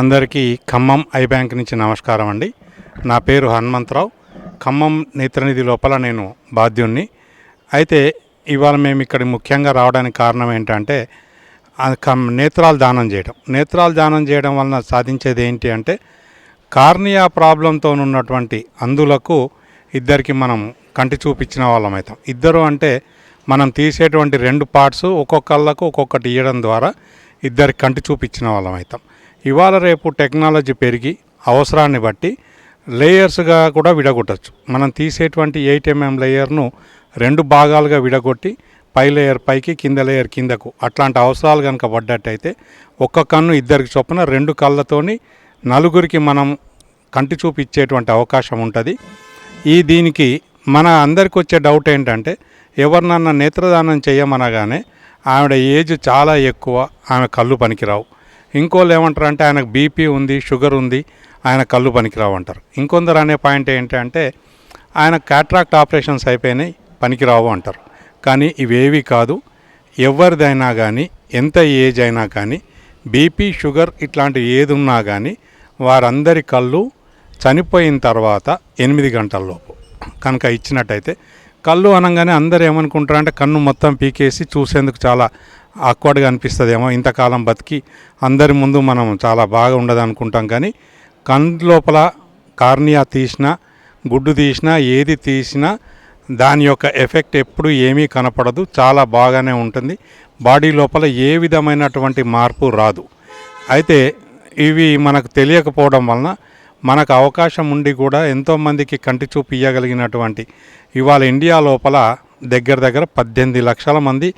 అందరికీ Khammam eye bank నుంచి నమస్కారం అండి. నా పేరు హనుమంతరావు. ఖమ్మం నేత్రనిధి లోపల నేను బాధ్యుణ్ణి. అయితే ఇవాళ మేము ఇక్కడ ముఖ్యంగా రావడానికి కారణం ఏంటంటే నేత్రాలు దానం చేయడం నేత్రాలు దానం చేయడం వలన సాధించేది ఏంటి అంటే కార్నియా ప్రాబ్లంతో ఉన్నటువంటి అందులకు ఇద్దరికి మనం కంటి చూపించిన వాళ్ళం అవుతాం ఇద్దరు అంటే మనం తీసేటువంటి రెండు పార్ట్స్ ఒక్కొక్కళ్ళకు ఒక్కొక్కటి ఇవ్వడం ద్వారా ఇద్దరికి కంటి చూపించిన వాళ్ళం అవుతాం ఇవాళ రేపు టెక్నాలజీ పెరిగి అవసరాన్ని బట్టి లేయర్స్గా కూడా విడగొట్టచ్చు. మనం తీసేటువంటి ఎయిట్ ఎంఎం లేయర్ను రెండు భాగాలుగా విడగొట్టి పై లేయర్ పైకి కింద లేయర్ కిందకు అట్లాంటి అవసరాలు కనుక పడ్డట్టయితే ఒక్క కన్ను ఇద్దరికి చొప్పున రెండు కళ్ళతోని నలుగురికి మనం కంటి చూపు ఇచ్చేటువంటి అవకాశం ఉంటుంది. ఈ దీనికి మన అందరికి వచ్చే డౌట్ ఏంటంటే ఎవరినన్నా నేత్రదానం చేయమనగానే ఆవిడ ఏజ్ చాలా ఎక్కువ ఆమె కళ్ళు పనికిరావు. ఇంకోళ్ళు ఏమంటారు అంటే ఆయనకు బీపీ ఉంది షుగర్ ఉంది ఆయన కళ్ళు పనికిరావంటారు. ఇంకొందరు అనే పాయింట్ ఏంటంటే ఆయన క్యాట్రాక్ట్ ఆపరేషన్స్ అయిపోయినాయి పనికిరావు అంటారు. కానీ ఇవేవి కాదు. ఎవరిదైనా కానీ ఎంత ఏజ్ అయినా కానీ బీపీ షుగర్ ఇట్లాంటి ఏది ఉన్నా కానీ వారందరి కళ్ళు చనిపోయిన తర్వాత ఎనిమిది గంటల్లోపు కనుక ఇచ్చినట్టయితే కళ్ళు అనగానే అందరు ఏమనుకుంటారు అంటే కన్ను మొత్తం పీకేసి చూసేందుకు చాలా ఆక్వర్డ్గా అనిపిస్తుందేమో ఇంతకాలం బతికి. అందరి ముందు మనం చాలా బాగా ఉండదు అనుకుంటాం కానీ కన్ను లోపల కార్నియా తీసినా గుడ్డు తీసినా ఏది తీసినా దాని యొక్క ఎఫెక్ట్ ఎప్పుడు ఏమీ కనపడదు. చాలా బాగానే ఉంటుంది. బాడీ లోపల ఏ విధమైనటువంటి మార్పు రాదు. అయితే ఇవి మనకు తెలియకపోవడం వలన మనకు అవకాశం ఉండి కూడా ఎంతోమందికి కంటి చూపు ఇవ్వగలిగినటువంటి ఇవాళ ఇండియా లోపల దగ్గర దగ్గర పద్దెనిమిది లక్షల మంది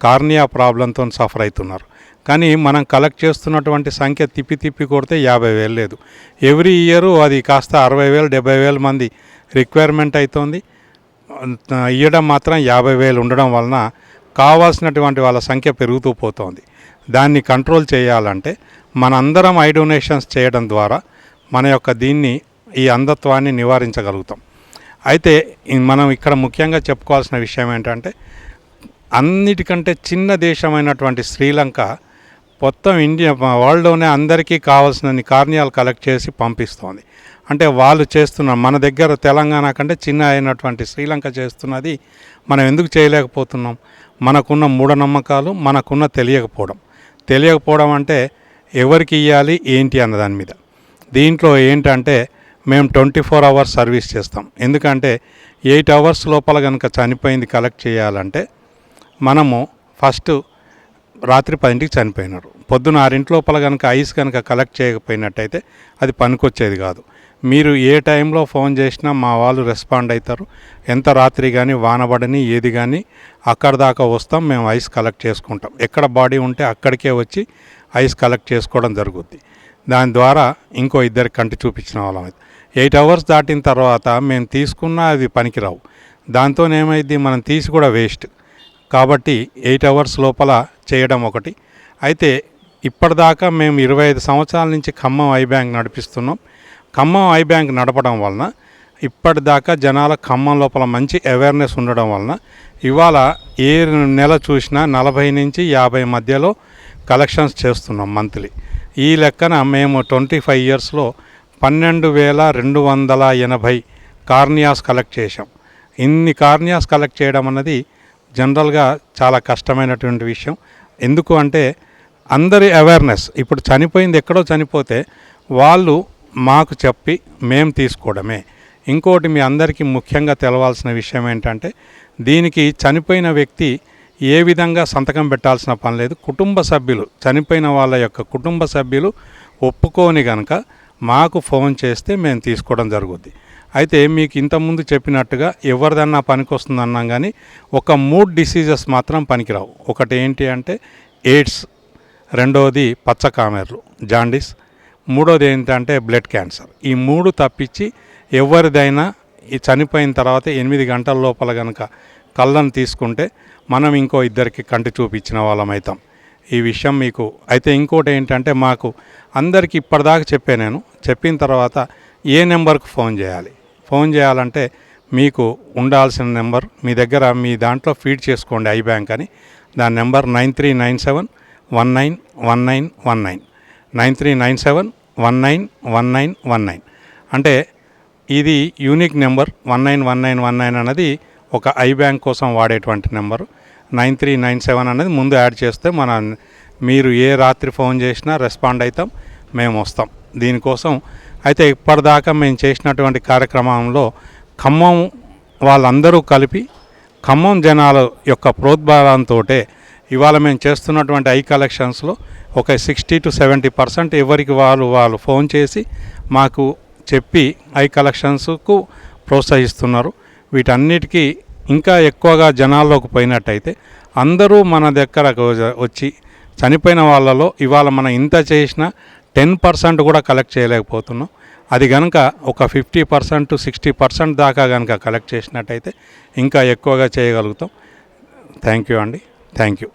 కార్నియా ప్రాబ్లంతో సఫర్ అవుతున్నారు. కానీ మనం కలెక్ట్ చేస్తున్నటువంటి సంఖ్య తిప్పి తిప్పి కొడితే యాభై వేలు లేదు. ఎవ్రీ ఇయర్ అది కాస్త అరవై వేలు డెబ్బై వేల మంది రిక్వైర్మెంట్ అవుతోంది ఇవ్వడం మాత్రం యాభై వేలు ఉండడం వలన కావాల్సినటువంటి వాళ్ళ సంఖ్య పెరుగుతూ పోతోంది. దాన్ని కంట్రోల్ చేయాలంటే మనందరం ఐ డొనేషన్స్ చేయడం ద్వారా మన యొక్క దీన్ని ఈ అంధత్వాన్ని నివారించగలుగుతాం. అయితే మనం ఇక్కడ ముఖ్యంగా చెప్పుకోవాల్సిన విషయం ఏంటంటే అన్నిటికంటే చిన్న దేశమైనటువంటి శ్రీలంక మొత్తం ఇండియా వరల్డ్లోనే అందరికీ కావాల్సిన కార్నియాలు కలెక్ట్ చేసి పంపిస్తోంది. అంటే వాళ్ళు చేస్తున్న మన దగ్గర తెలంగాణ కంటే చిన్న అయినటువంటి శ్రీలంక చేస్తున్నది మనం ఎందుకు చేయలేకపోతున్నాం? మనకున్న మూఢనమ్మకాలు మనకున్న తెలియకపోవడం. తెలియకపోవడం అంటే ఎవరికి ఇవ్వాలి ఏంటి అన్న దాని మీద. దీంట్లో ఏంటంటే మేము ట్వంటీ ఫోర్ అవర్స్ సర్వీస్ చేస్తాం. ఎందుకంటే ఎయిట్ అవర్స్ లోపల కనుక చనిపోయింది కలెక్ట్ చేయాలంటే మనము ఫస్ట్ రాత్రి పదింటికి చనిపోయినారు. పొద్దున ఆరింటి లోపల కనుక ఐస్ కనుక కలెక్ట్ చేయకపోయినట్టయితే అది పనికొచ్చేది కాదు. మీరు ఏ టైంలో ఫోన్ చేసినా మా వాళ్ళు రెస్పాండ్ అవుతారు ఎంత రాత్రి కానీ వానబడని ఏది కానీ అక్కడ దాకా వస్తాం మేము ఐస్ కలెక్ట్ చేసుకుంటాం. ఎక్కడ బాడీ ఉంటే అక్కడికే వచ్చి ఐస్ కలెక్ట్ చేసుకోవడం జరుగుద్ది. దాని ద్వారా ఇంకో ఇద్దరికి కంటి చూపించిన వాళ్ళం అయితే ఎయిట్ అవర్స్ దాటిన తర్వాత మేము తీసుకున్నా అది పనికిరావు. దాంతో ఏమైంది? మనం తీసి కూడా వేస్ట్ కాబట్టి ఎయిట్ అవర్స్ లోపల చేయడం ఒకటి. అయితే ఇప్పటిదాకా మేము ఇరవై ఐదు సంవత్సరాల నుంచి ఖమ్మం ఐ బ్యాంక్ నడిపిస్తున్నాం. ఖమ్మం ఐ బ్యాంక్ నడపడం వలన ఇప్పటిదాకా జనాల ఖమ్మం లోపల మంచి అవేర్నెస్ ఉండడం వలన ఇవాళ ఏ నెల చూసినా నలభై నుంచి యాభై మధ్యలో కలెక్షన్స్ చేస్తున్నాం మంత్లీ ఈ లెక్కన మేము ట్వంటీ ఫైవ్ ఇయర్స్లో పన్నెండు వేల రెండు వందల ఎనభై కార్నియాస్ కలెక్ట్ చేశాం. ఇన్ని కార్నియాస్ కలెక్ట్ చేయడం అన్నది జనరల్గా చాలా కష్టమైనటువంటి విషయం. ఎందుకు అంటే అందరి అవేర్నెస్ ఇప్పుడు చనిపోయింది ఎక్కడో చనిపోతే వాళ్ళు మాకు చెప్పి మేము తీసుకోవడమే. ఇంకోటి మీ అందరికీ ముఖ్యంగా తెలవాల్సిన విషయం ఏంటంటే దీనికి చనిపోయిన వ్యక్తి ఏ విధంగా సంతకం పెట్టాల్సిన పని లేదు. కుటుంబ సభ్యులు చనిపోయిన వాళ్ళ యొక్క కుటుంబ సభ్యులు ఒప్పుకోని కనుక మాకు ఫోన్ చేస్తే మేము తీసుకోవడం జరుగుద్ది. అయితే మీకు ఇంతకుముందు చెప్పినట్టుగా ఎవరిదన్నా పనికి వస్తుంది అన్నాం కానీ ఒక మూడు డిసీజెస్ మాత్రం పనికిరావు. ఒకటి ఏంటి అంటే ఎయిడ్స్ రెండవది పచ్చకామెర్లు జాండీస్ మూడోది ఏంటంటే బ్లడ్ క్యాన్సర్. ఈ మూడు తప్పించి ఎవరిదైనా ఈ చనిపోయిన తర్వాత ఎనిమిది గంటల లోపల కనుక కళ్ళను తీసుకుంటే మనం ఇంకో ఇద్దరికి కంటి చూపించిన వాళ్ళం అవుతాం. ఈ విషయం మీకు అయితే ఇంకోటి ఏంటంటే మాకు అందరికీ ఇప్పటిదాకా చెప్పే నేను చెప్పిన తర్వాత ఏ నెంబర్కు ఫోన్ చేయాలి? ఫోన్ చేయాలంటే మీకు ఉండాల్సిన నెంబర్ మీ దగ్గర మీ దాంట్లో ఫీడ్ చేసుకోండి ఐ బ్యాంక్ అని. దాని number nine three nine seven one nine one nine one nine. Nine three nine seven one nine one nine one nine. అంటే ఇది unique number one nine one nine one nine అనేది ఒక I bank కోసం వాడేటువంటి number. Nine three nine seven అనేది ముందు add చేస్తే మన మీరు ఏ రాత్రి ఫోన్ చేసినా రెస్పాండ్ అవుతాం మేము వస్తాం. దీనికోసం అయితే ఇప్పటిదాకా మేము చేసినటువంటి కార్యక్రమంలో ఖమ్మం వాళ్ళందరూ కలిపి ఖమ్మం జనాల యొక్క ప్రోద్బలంతో ఇవాళ మేము చేస్తున్నటువంటి ఐ కలెక్షన్స్లో ఒక సిక్స్టీ టు సెవెంటీ పర్సెంట్ ఎవరికి వాళ్ళు వాళ్ళు ఫోన్ చేసి మాకు చెప్పి ఐ కలెక్షన్స్కు ప్రోత్సహిస్తున్నారు. వీటన్నిటికీ ఇంకా ఎక్కువగా జనాల్లోకి పోయినట్టయితే అందరూ మన దగ్గరకు వచ్చి చనిపోయిన వాళ్ళలో ఇవాళ మనం ఇంత చేసినా టెన్ పర్సెంట్ కూడా కలెక్ట్ చేయలేకపోతున్నాం. అది కనుక ఒక ఫిఫ్టీ పర్సెంట్ సిక్స్టీ పర్సెంట్ దాకా కనుక కలెక్ట్ చేసినట్టయితే ఇంకా ఎక్కువగా చేయగలుగుతాం. థ్యాంక్ యూ అండి. Thank you.